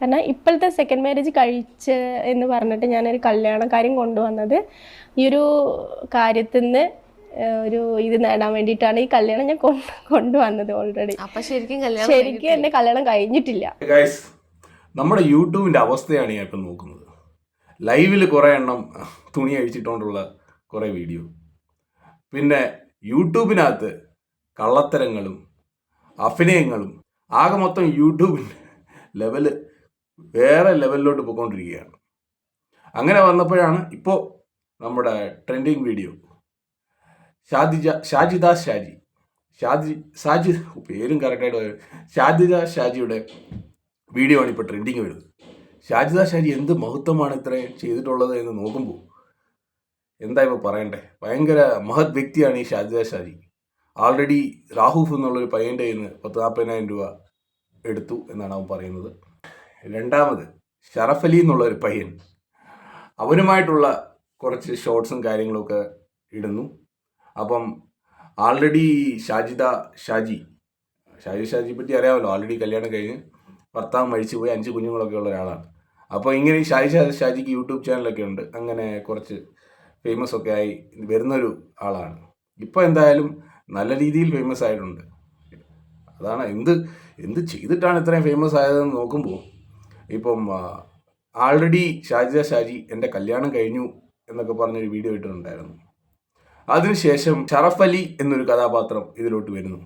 കാരണം ഇപ്പോഴത്തെ second marriage കഴിച്ച് എന്ന് പറഞ്ഞിട്ട് ഞാനൊരു കല്യാണ കാര്യം കൊണ്ടുവന്നത് ഈ ഒരു കാര്യത്തിൽ നിന്ന് ഒരു ഇത് നേടാൻ വേണ്ടിയിട്ടാണ് ഈ കല്യാണം ഞാൻ കൊണ്ട് കൊണ്ടുവന്നത് ഓൾറെഡി അപ്പൊ ശരിക്കും കല്യാണം ശരിക്കും എന്റെ കല്യാണം കഴിഞ്ഞിട്ടില്ല. നമ്മുടെ യൂട്യൂബിന്റെ അവസ്ഥയാണ് ഞാൻ ഇപ്പം നോക്കുന്നത്. ലൈവിൽ കുറേ എണ്ണം തുണി അഴിച്ചിട്ടുകൊണ്ടുള്ള കുറേ വീഡിയോ പിന്നെ യൂട്യൂബിനകത്ത് കള്ളത്തരങ്ങളും അഭിനയങ്ങളും ആകെ മൊത്തം യൂട്യൂബിന്റെ ലെവൽ വേറെ ലെവലിലോട്ട് പോയിക്കൊണ്ടിരിക്കുകയാണ്. അങ്ങനെ വന്നപ്പോഴാണ് ഇപ്പോൾ നമ്മുടെ ട്രെൻഡിങ് വീഡിയോ ഷാദിജ ഷാജിദ ഷാജി. ഷാജി ഷാജി പേരും കറക്റ്റായിട്ട് ഷാജിദ ഷാജിയുടെ വീഡിയോ ആണ് ഇപ്പോൾ ട്രെൻഡിങ് വരുന്നത്. ഷാജിദ ഷാജി എന്ത് മഹത്വമാണ് ഇത്രയും ചെയ്തിട്ടുള്ളത് എന്ന് നോക്കുമ്പോൾ എന്താ ഇപ്പോൾ പറയണ്ടേ? ഭയങ്കര മഹത് വ്യക്തിയാണ് ഈ ഷാജിദ ഷാജി. ആൾറെഡി രാഹുഫ് എന്നുള്ളൊരു പയ്യന്റെ കയ്യിൽ നിന്ന് പത്ത് നാൽപ്പതിനായിരം രൂപ എടുത്തു എന്നാണ് അവൻ പറയുന്നത്. രണ്ടാമത് ഷറഫ് അലി എന്നുള്ള ഒരു പയ്യൻ അവനുമായിട്ടുള്ള കുറച്ച് ഷോർട്സും കാര്യങ്ങളൊക്കെ ഇടുന്നു. അപ്പം ആൾറെഡി ഷാജിദ ഷാജി ഷാജി ഷാജിയെ പറ്റി അറിയാമല്ലോ ആൾറെഡി കല്യാണം കഴിഞ്ഞ് ഭർത്താവ് മരിച്ചു പോയി അഞ്ച് കുഞ്ഞുങ്ങളൊക്കെ ഉള്ള ഒരാളാണ്. അപ്പോൾ ഇങ്ങനെ ഷാജി ഷാജി ഷാജിക്ക് യൂട്യൂബ് ചാനലൊക്കെ ഉണ്ട്. അങ്ങനെ കുറച്ച് ഫേമസ് ഒക്കെ ആയി വരുന്നൊരു ആളാണ്. ഇപ്പോൾ എന്തായാലും നല്ല രീതിയിൽ ഫേമസ് ആയിട്ടുണ്ട്. അതാണ് എന്ത് എന്ത് ചെയ്തിട്ടാണ് ഇത്രയും ഫേമസ് ആയതെന്ന് നോക്കുമ്പോൾ ഇപ്പം ആൾറെഡി ഷാജിദ ഷാജി എന്റെ കല്യാണം കഴിഞ്ഞു എന്നൊക്കെ പറഞ്ഞൊരു വീഡിയോ ഇട്ടിട്ടുണ്ടായിരുന്നു. അതിനുശേഷം ഷറഫ് അലി എന്നൊരു കഥാപാത്രം ഇതിലോട്ട് വരുന്നു.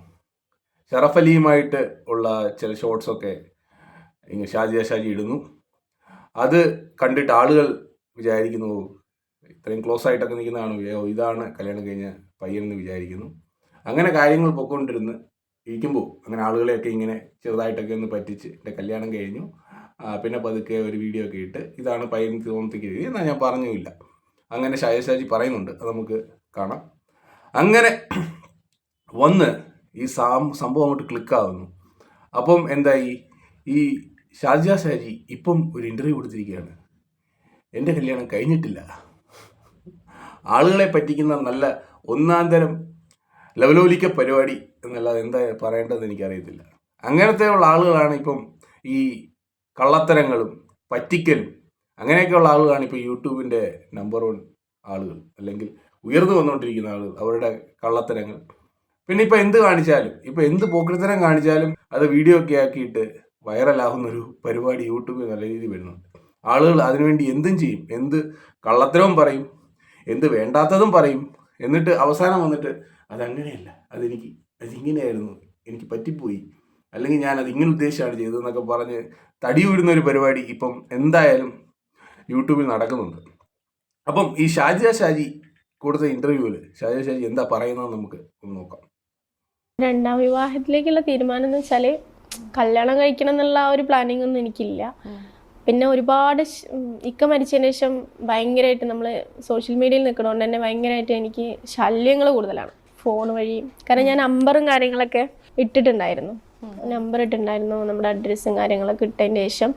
ഷറഫ് അലിയുമായിട്ട് ഉള്ള ചില ഷോർട്സൊക്കെ ഇങ്ങനെ ഷാജിയ ഷാജി ഇടുന്നു. അത് കണ്ടിട്ട് ആളുകൾ വിചാരിക്കുന്നു "ഓ, ഇത്രയും ക്ലോസ് ആയിട്ടൊക്കെ നിൽക്കുന്നതാണ് ഇതാണ് കല്യാണം കഴിഞ്ഞ പയ്യൻ എന്ന് വിചാരിക്കുന്നു. അങ്ങനെ കാര്യങ്ങൾ പൊക്കൊണ്ടിരുന്ന് ഇരിക്കുമ്പോൾ അങ്ങനെ ആളുകളെയൊക്കെ ഇങ്ങനെ ചെറുതായിട്ടൊക്കെ ഒന്ന് പറ്റിച്ച് എന്റെ കല്യാണം കഴിഞ്ഞു. പിന്നെ പതുക്കെ ഒരു വീഡിയോ ഒക്കെ ഇട്ട് ഇതാണ് പയ്യൻ രീതി എന്നാൽ ഞാൻ പറഞ്ഞുമില്ല. അങ്ങനെ ഷാജി പറയുന്നുണ്ട്. അത് നമുക്ക് കാണാം. അങ്ങനെ വന്ന് ഈ സാം സംഭവം അങ്ങോട്ട് ക്ലിക്കാവുന്നു അപ്പം എന്തായി? ഈ ഷാജ ഷാജി ഇപ്പം ഒരു ഇന്റർവ്യൂ കൊടുത്തിരിക്കുകയാണ്. എന്റെ കല്യാണം കഴിഞ്ഞിട്ടില്ല. ആളുകളെ പറ്റിക്കുന്ന നല്ല ഒന്നാം തരം ലവലോലിക്ക പരിപാടി എന്നല്ലാതെ എന്താ പറയേണ്ടതെന്ന് എനിക്കറിയത്തില്ല. അങ്ങനത്തെയുള്ള ആളുകളാണ് ഇപ്പം ഈ കള്ളത്തരങ്ങളും പറ്റിക്കലും അങ്ങനെയൊക്കെയുള്ള ആളുകളാണ് ഇപ്പോൾ യൂട്യൂബിന്റെ നമ്പർ വൺ ആളുകൾ. അല്ലെങ്കിൽ ഉയർന്നു വന്നുകൊണ്ടിരിക്കുന്ന ആളുകൾ അവരുടെ കള്ളത്തരങ്ങൾ. പിന്നെ ഇപ്പം എന്ത് കാണിച്ചാലും ഇപ്പം എന്ത് പോക്കൃത്തരം കാണിച്ചാലും അത് വീഡിയോ ഒക്കെ ആക്കിയിട്ട് വൈറലാകുന്ന ഒരു പരിപാടി യൂട്യൂബിൽ നല്ല രീതിയിൽ വരുന്നുണ്ട്. ആളുകൾ അതിനുവേണ്ടി എന്തും ചെയ്യും. എന്ത് കള്ളത്തരവും പറയും എന്ത് വേണ്ടാത്തതും പറയും. എന്നിട്ട് അവസാനം വന്നിട്ട് അതങ്ങനെയല്ല. അതെനിക്ക് അതിങ്ങനെയായിരുന്നു. എനിക്ക് പറ്റിപ്പോയി. അല്ലെങ്കിൽ ഞാൻ അത് ഇങ്ങനെ ഉദ്ദേശിച്ചാണ് ചെയ്തതെന്നൊക്കെ പറഞ്ഞ് തടി വീഴുന്ന ഒരു പരിപാടി ഇപ്പം എന്തായാലും യൂട്യൂബിൽ നടക്കുന്നുണ്ട്. അപ്പം ഈ ഷാജിയ ഷാജി കൊടുത്ത ഇന്റർവ്യൂവിൽ ഷാജിയ ഷാജി എന്താ പറയുന്നത് നമുക്ക് ഒന്ന് നോക്കാം. രണ്ടാം വിവാഹത്തിലേക്കുള്ള തീരുമാനം എന്ന് വെച്ചാൽ കല്യാണം കഴിക്കണം എന്നുള്ള ആ ഒരു പ്ലാനിങ് ഒന്നും എനിക്കില്ല. പിന്നെ ഒരുപാട് ഇക്ക മരിച്ചതിന് ശേഷം ഭയങ്കരമായിട്ട് നമ്മൾ സോഷ്യൽ മീഡിയയിൽ നിൽക്കണോണ്ട് തന്നെ ഭയങ്കരമായിട്ട് എനിക്ക് ശല്യങ്ങൾ കൂടുതലാണ്. ഫോൺ വഴി. കാരണം ഞാൻ നമ്പറും കാര്യങ്ങളൊക്കെ ഇട്ടിട്ടുണ്ടായിരുന്നു. നമ്പർ ഇട്ടിട്ടുണ്ടായിരുന്നു. നമ്മുടെ അഡ്രസ്സും കാര്യങ്ങളൊക്കെ ഇട്ടതിന് ശേഷം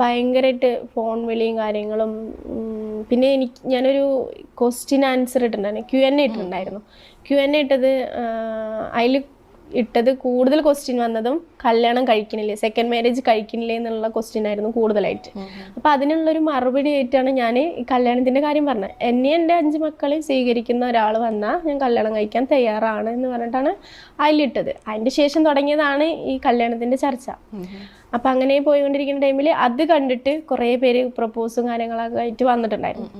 ഭയങ്കരമായിട്ട് ഫോൺ വിളിയും കാര്യങ്ങളും പിന്നെ എനിക്ക് ഞാനൊരു ക്വസ്റ്റ്യൻ ആൻസർ ഇട്ടിട്ടുണ്ടായിരുന്നു. ക്യു എൻ എ ഇട്ടിട്ടുണ്ടായിരുന്നു. ക്യു എൻ എ ഇട്ടത് അതിൽ ഇട്ടത് കൂടുതൽ ക്വസ്റ്റ്യൻ വന്നതും കല്യാണം കഴിക്കണില്ലേ സെക്കൻഡ് മാരേജ് കഴിക്കണില്ലേ എന്നുള്ള ക്വസ്റ്റ്യൻ ആയിരുന്നു കൂടുതലായിട്ട്. അപ്പം അതിനുള്ളൊരു മറുപടി ആയിട്ടാണ് ഞാൻ ഈ കല്യാണത്തിന്റെ കാര്യം പറഞ്ഞത്. എന്നെ എന്റെ അഞ്ച് മക്കളെ സ്വീകരിക്കുന്ന ഒരാൾ വന്നാൽ ഞാൻ കല്യാണം കഴിക്കാൻ തയ്യാറാണ് എന്ന് പറഞ്ഞിട്ടാണ് അതിലിട്ടത്. അതിന്റെ ശേഷം തുടങ്ങിയതാണ് ഈ കല്യാണത്തിന്റെ ചർച്ച. അപ്പം അങ്ങനെ പോയിക്കൊണ്ടിരിക്കുന്ന ടൈമിൽ അത് കണ്ടിട്ട് കുറേ പേര് പ്രപ്പോസും കാര്യങ്ങളൊക്കെ ആയിട്ട് വന്നിട്ടുണ്ടായിരുന്നു.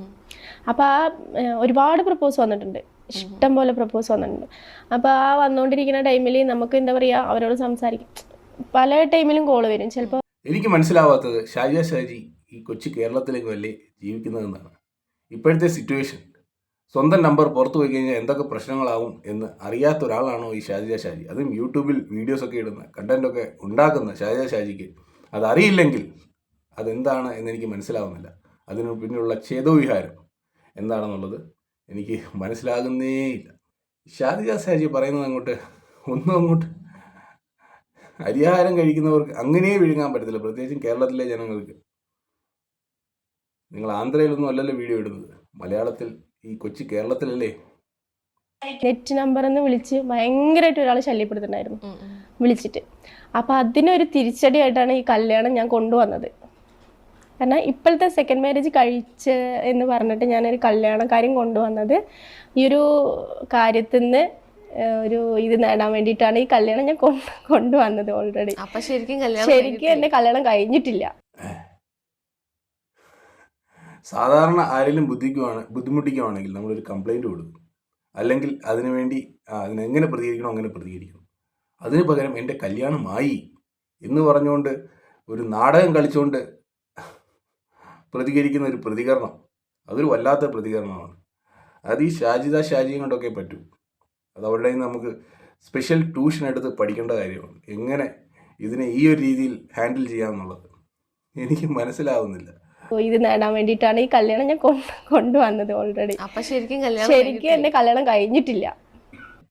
അപ്പോൾ ആ ഒരുപാട് പ്രപ്പോസ് വന്നിട്ടുണ്ട്. ഇഷ്ടം പോലെ പ്രപ്പോസ് വന്നിട്ടുണ്ട്. അപ്പോൾ ആ വന്നുകൊണ്ടിരിക്കുന്ന ടൈമിൽ നമുക്ക് എന്താ പറയുക അവരോട് സംസാരിക്കും. പല ടൈമിലും കോൾ വരും. ചിലപ്പോൾ എനിക്ക് മനസ്സിലാവാത്തത് ഷാജ ഷാജി ഈ കൊച്ചു കേരളത്തിലേക്ക് വല്ലേ ജീവിക്കുന്നതെന്നാണ് ഇപ്പോഴത്തെ സിറ്റുവേഷൻ സ്വന്തം നമ്പർ പുറത്തു പോയി കഴിഞ്ഞാൽ എന്തൊക്കെ പ്രശ്നങ്ങളാവും എന്ന് അറിയാത്ത ഒരാളാണോ ഈ ഷാജിയ ഷാജി? അതും യൂട്യൂബിൽ വീഡിയോസ് ഒക്കെ ഇടുന്ന കണ്ടന്റ് ഒക്കെ ഉണ്ടാക്കുന്ന ഷാജിയ ഷാജിക്ക് അതറിയില്ലെങ്കിൽ അതെന്താണ് എന്നെനിക്ക് മനസ്സിലാവുന്നില്ല. അതിന് പിന്നിലുള്ള ഛേദോവിഹാരം എന്താണെന്നുള്ളത് എനിക്ക് മനസ്സിലാകുന്നേ ഇല്ല. ഷാജിയ ഷാജി പറയുന്നത് അങ്ങോട്ട് ഒന്നും അങ്ങോട്ട്. അരിഹാരം കഴിക്കുന്നവർക്ക് അങ്ങനെ വിഴുങ്ങാൻ പറ്റത്തില്ല. പ്രത്യേകിച്ചും കേരളത്തിലെ ജനങ്ങൾക്ക്. നിങ്ങൾ ആന്ധ്രയിലൊന്നും അല്ലല്ലോ വീഡിയോ ഇടുന്നത്. മലയാളത്തിൽ ഈ കൊച്ചി കേരളത്തിലല്ലേ? നെറ്റ് നമ്പർ എന്ന് വിളിച്ച് ഭയങ്കരമായിട്ട് ഒരാൾ ശല്യപ്പെടുത്തുന്നുണ്ടായിരുന്നു വിളിച്ചിട്ട്. അപ്പോൾ അതിനൊരു തിരിച്ചടിയായിട്ടാണ് ഈ കല്യാണം ഞാൻ കൊണ്ടുവന്നത്. കാരണം ഇപ്പോഴത്തെ സെക്കൻഡ് മാരേജ് കഴിച്ച് എന്ന് പറഞ്ഞിട്ട് ഞാനൊരു കല്യാണ കാര്യം കൊണ്ടുവന്നത് ഈ ഒരു കാര്യത്തിൽ നിന്ന് ഒരു ഇത് നേടാൻ വേണ്ടിയിട്ടാണ് ഈ കല്യാണം ഞാൻ കൊണ്ട് കൊണ്ടുവന്നത് ഓൾറെഡി അപ്പൊ ശരിക്കും കല്യാണം ശരിക്കും എന്റെ കല്യാണം കഴിഞ്ഞിട്ടില്ല. സാധാരണ ആരെങ്കിലും ബുദ്ധിക്കുവാണ് ബുദ്ധിമുട്ടിക്കുവാണെങ്കിൽ നമ്മളൊരു കംപ്ലൈന്റ് കൊടുക്കും. അല്ലെങ്കിൽ അതിനുവേണ്ടി അതിനെങ്ങനെ പ്രതികരിക്കണം അങ്ങനെ പ്രതികരിക്കണം അതിന് പകരം എന്റെ കല്യാണമായി എന്ന് പറഞ്ഞുകൊണ്ട് ഒരു നാടകം കളിച്ചുകൊണ്ട് പ്രതികരിക്കുന്ന ഒരു പ്രതികരണം. അതൊരു വല്ലാത്ത പ്രതികരണമാണ്. അത് ഈ ഷാജിദ ഷാജിയും കൊണ്ടൊക്കെ പറ്റൂ. അത് അവരുടെ നിന്ന് നമുക്ക് സ്പെഷ്യൽ ട്യൂഷൻ എടുത്ത് പഠിക്കേണ്ട കാര്യമാണ്. എങ്ങനെ ഇതിനെ ഈ ഒരു രീതിയിൽ ഹാൻഡിൽ ചെയ്യാമെന്നുള്ളത് എനിക്ക് മനസ്സിലാവുന്നില്ല. ഇത് നേടാൻ വേണ്ടിയിട്ടാണ് ഈ കല്യാണം ഞാൻ കൊണ്ടുവന്നത് ഓൾറെഡി അപ്പൊ ശരിക്കും കല്യാണം ശരിക്കും എന്റെ കല്യാണം കഴിഞ്ഞിട്ടില്ല.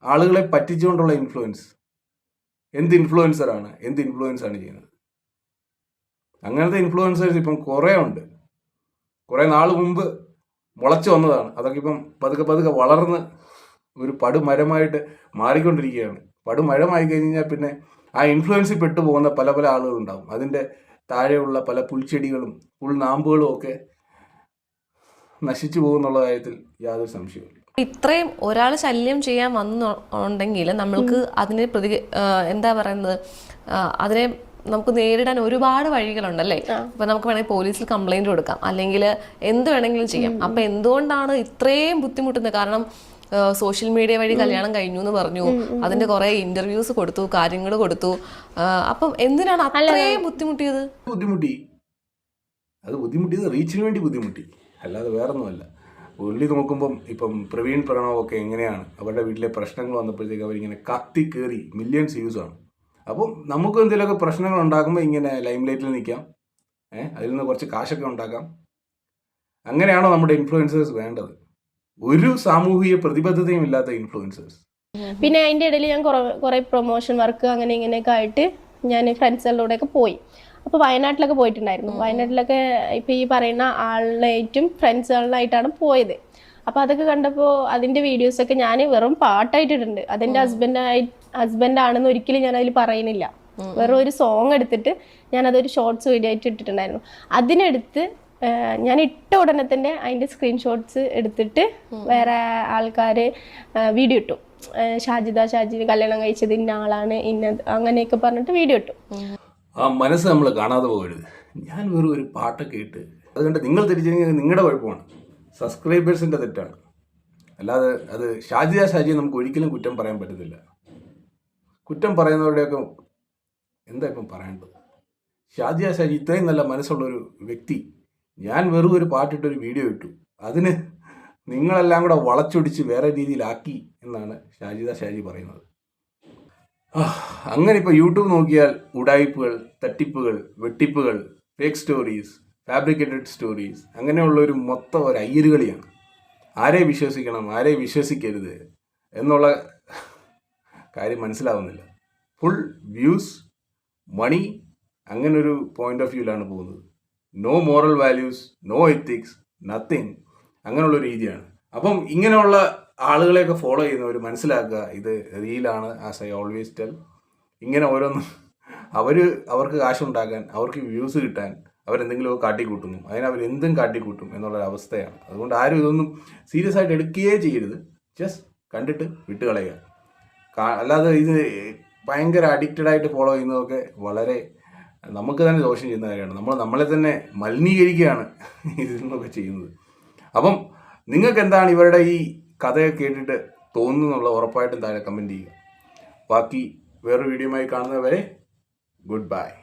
ആളുകളെ പറ്റിച്ചുകൊണ്ടുള്ള ഇൻഫ്ലുവൻസ് എന്ത് ഇൻഫ്ലുവൻസർ ആണ് എന്ത് ഇൻഫ്ലുവൻസ് ആണ് ചെയ്യുന്നത്? അങ്ങനത്തെ ഇൻഫ്ലുവൻസേഴ്സ് ഇപ്പം കുറേ ഉണ്ട്. കുറേ നാൾ മുമ്പ് മുളച്ചു വന്നതാണ്. അതൊക്കെ ഇപ്പം പതുക്കെ പതുക്കെ വളർന്ന് ഒരു പടുമരമായിട്ട് മാറിക്കൊണ്ടിരിക്കുകയാണ്. പടുമരമായി കഴിഞ്ഞാൽ പിന്നെ ആ ഇൻഫ്ലുവൻസിൽ പെട്ടുപോകുന്ന പല പല ആളുകളുണ്ടാവും. അതിന്റെ താഴെയുള്ള പല പുൽച്ചെടികളും പുൽനാമ്പുകളും ഒക്കെ നശിച്ചു പോകുന്നുള്ള കാര്യത്തിൽ യാതൊരു സംശയമില്ല ഇത്രയും ഒരാൾ ശല്യം ചെയ്യാൻ വന്നുണ്ടെങ്കിൽ നമ്മൾക്ക് അതിനെ പ്രതി എന്താ പറയുന്നത്? അതിനെ നമുക്ക് നേരിടാൻ ഒരുപാട് വഴികളുണ്ടല്ലേ? അപ്പൊ നമുക്ക് വേണമെങ്കിൽ പോലീസിൽ കംപ്ലൈന്റ് കൊടുക്കാം. അല്ലെങ്കിൽ എന്ത് വേണമെങ്കിലും ചെയ്യാം. അപ്പൊ എന്തുകൊണ്ടാണ് ഇത്രയും ബുദ്ധിമുട്ടുന്നത്? കാരണം സോഷ്യൽ മീഡിയ വഴി കല്യാണം കഴിഞ്ഞു എന്ന് പറഞ്ഞു. അതിന്റെ കുറെ ഇന്റർവ്യൂസ് കൊടുത്തു കാര്യങ്ങൾ കൊടുത്തു. അപ്പം എന്തിനാണ് അത്രയും ബുദ്ധിമുട്ടിയത്? ബുദ്ധിമുട്ടി. അത് ബുദ്ധിമുട്ടിയത് റീച്ചിന് വേണ്ടി ബുദ്ധിമുട്ടി. അല്ലാതെ വേറൊന്നുമല്ല. ഉള്ളി നോക്കുമ്പം ഇപ്പം പ്രവീൺ പ്രണവ് ഒക്കെ എങ്ങനെയാണ്? അവരുടെ വീട്ടിലെ പ്രശ്നങ്ങൾ വന്നപ്പോഴത്തേക്ക് അവരിങ്ങനെ കത്തി കയറി മില്യൺസ് വ്യൂസ് ആണ് അപ്പം നമുക്ക് എന്തെങ്കിലുമൊക്കെ പ്രശ്നങ്ങൾ ഉണ്ടാക്കുമ്പോൾ ഇങ്ങനെ ലൈം ലൈറ്റിൽ നിൽക്കാം ഏഹ് അതിൽ നിന്ന് കുറച്ച് കാശൊക്കെ ഉണ്ടാക്കാം. അങ്ങനെയാണോ നമ്മുടെ ഇൻഫ്ലുവൻസേഴ്സ് വേണ്ടത്? ഒരു സാമൂഹിക പ്രതിബദ്ധതയും ഇല്ലാത്ത ഇൻഫ്ലുവൻസേഴ്സ് പിന്നെ അതിന്റെ ഇടയിൽ ഞാൻ കുറേ കുറേ പ്രൊമോഷൻ വർക്ക് അങ്ങനെ ഇങ്ങനെയൊക്കെ ആയിട്ട് ഞാൻ ഫ്രണ്ട്സുകളുടെ ഒക്കെ പോയി. അപ്പോൾ വയനാട്ടിലൊക്കെ പോയിട്ടുണ്ടായിരുന്നു. വയനാട്ടിലൊക്കെ ഇപ്പോൾ ഈ പറയുന്ന ആളിനായിട്ടും ഫ്രണ്ട്സുകളിലായിട്ടാണ് പോയത്. അപ്പോൾ അതൊക്കെ കണ്ടപ്പോൾ അതിന്റെ വീഡിയോസൊക്കെ ഞാൻ വെറും പാട്ടായിട്ടിട്ടുണ്ട്. അതെന്റെ ഹസ്ബൻഡായി ആണെന്ന് ഒരിക്കലും ഞാൻ അതിൽ പറയുന്നില്ല. വെറും ഒരു സോങ് എടുത്തിട്ട് ഞാൻ അതൊരു ഷോർട്സ് വീഡിയോ ആയിട്ട് ഇട്ടിട്ടുണ്ടായിരുന്നു. അതിനെടുത്ത് ഞാൻ ഇട്ട ഉടനെ തന്നെ അതിന്റെ സ്ക്രീൻഷോട്ട്സ് എടുത്തിട്ട് വേറെ ആൾക്കാർ വീഡിയോ ഇട്ടു. ഷാജിദ ഷാജിന് കല്യാണം കഴിച്ചത് ഇന്ന ആളാണ് ഇന്ന അങ്ങനെയൊക്കെ പറഞ്ഞിട്ട് വീഡിയോ ഇട്ടു. ആ മനസ്സ് നമ്മൾ കാണാതെ പോകരുത് ഞാൻ വെറും ഒരു പാട്ടൊക്കെ ഇട്ട് അതുകൊണ്ട് നിങ്ങൾ തിരിച്ചെങ്കിൽ നിങ്ങളുടെ കുഴപ്പമാണ്. സബ്സ്ക്രൈബേഴ്സിന്റെ തെറ്റാണ്. അല്ലാതെ അത് ഷാജിദ ഷാജിയെ നമുക്ക് ഒരിക്കലും കുറ്റം പറയാൻ പറ്റത്തില്ല. കുറ്റം പറയുന്നവരുടെയൊക്കെ എന്താ ഇപ്പം പറയേണ്ടത്? ഷാജിയ ഷാജി ഇത്രയും നല്ല മനസ്സുള്ളൊരു വ്യക്തി. ഞാൻ വെറും ഒരു പാട്ടിട്ടൊരു വീഡിയോ ഇട്ടു. അതിന് നിങ്ങളെല്ലാം കൂടെ വളച്ചൊടിച്ച് വേറെ രീതിയിലാക്കി എന്നാണ് ഷാജിദ ഷാജി പറയുന്നത്. അങ്ങനെ ഇപ്പോൾ യൂട്യൂബ് നോക്കിയാൽ ഉടായ്പകൾ തട്ടിപ്പുകൾ വെട്ടിപ്പുകൾ ഫേക്ക് സ്റ്റോറീസ് ഫാബ്രിക്കേറ്റഡ് സ്റ്റോറീസ് അങ്ങനെയുള്ള ഒരു മൊത്തം ഒരു അയ്യരുകളിയാണ്. ആരെ വിശ്വസിക്കണം ആരെ വിശ്വസിക്കരുത് എന്നുള്ള കാര്യം മനസ്സിലാവുന്നില്ല. ഫുൾ വ്യൂസ് മണി അങ്ങനെ ഒരു പോയിന്റ് ഓഫ് വ്യൂവിലാണ് പോകുന്നത്. No moral values no ethics nothing അങ്ങനെയുള്ള രീതിയാണ്. അപ്പം ഇങ്ങനെയുള്ള ആളുകളെയൊക്കെ ഫോളോ ചെയ്യുന്നവർ മനസ്സിലാക്കുക ഇത് റീലാണ് ആസ് ഐ ഓൾവേസ് ടെൽ ഇങ്ങനെ ഓരോന്നും അവർ അവർക്ക് കാശുണ്ടാക്കാൻ അവർക്ക് വ്യൂസ് കിട്ടാൻ അവരെന്തെങ്കിലുമൊക്കെ കാട്ടിക്കൂട്ടുന്നു. അതിന് അവർ എന്തും കാട്ടിക്കൂട്ടും എന്നുള്ളൊരു അവസ്ഥയാണ്. അതുകൊണ്ട് ആരും ഇതൊന്നും സീരിയസ് ആയിട്ട് എടുക്കുകയേ ചെയ്യരുത്. ജസ്റ്റ് കണ്ടിട്ട് വിട്ടുകളയുക. അല്ലാതെ ഇത് ഭയങ്കര അഡിക്റ്റഡ് ആയിട്ട് ഫോളോ ചെയ്യുന്നതൊക്കെ വളരെ നമുക്ക് തന്നെ ദോഷം ചെയ്യുന്ന കാര്യമാണ്. നമ്മൾ നമ്മളെ തന്നെ മലിനീകരിക്കുകയാണ് ഇതിൽ നിന്നൊക്കെ ചെയ്യുന്നത്. അപ്പം നിങ്ങൾക്ക് എന്താണ് ഇവരുടെ ഈ കഥയൊക്കെ കേട്ടിട്ട് തോന്നുന്നുള്ള ഉറപ്പായിട്ടും താഴെ കമന്റ് ചെയ്യുക. ബാക്കി വേറൊരു വീഡിയോയുമായി കാണുന്നവരെ ഗുഡ് ബൈ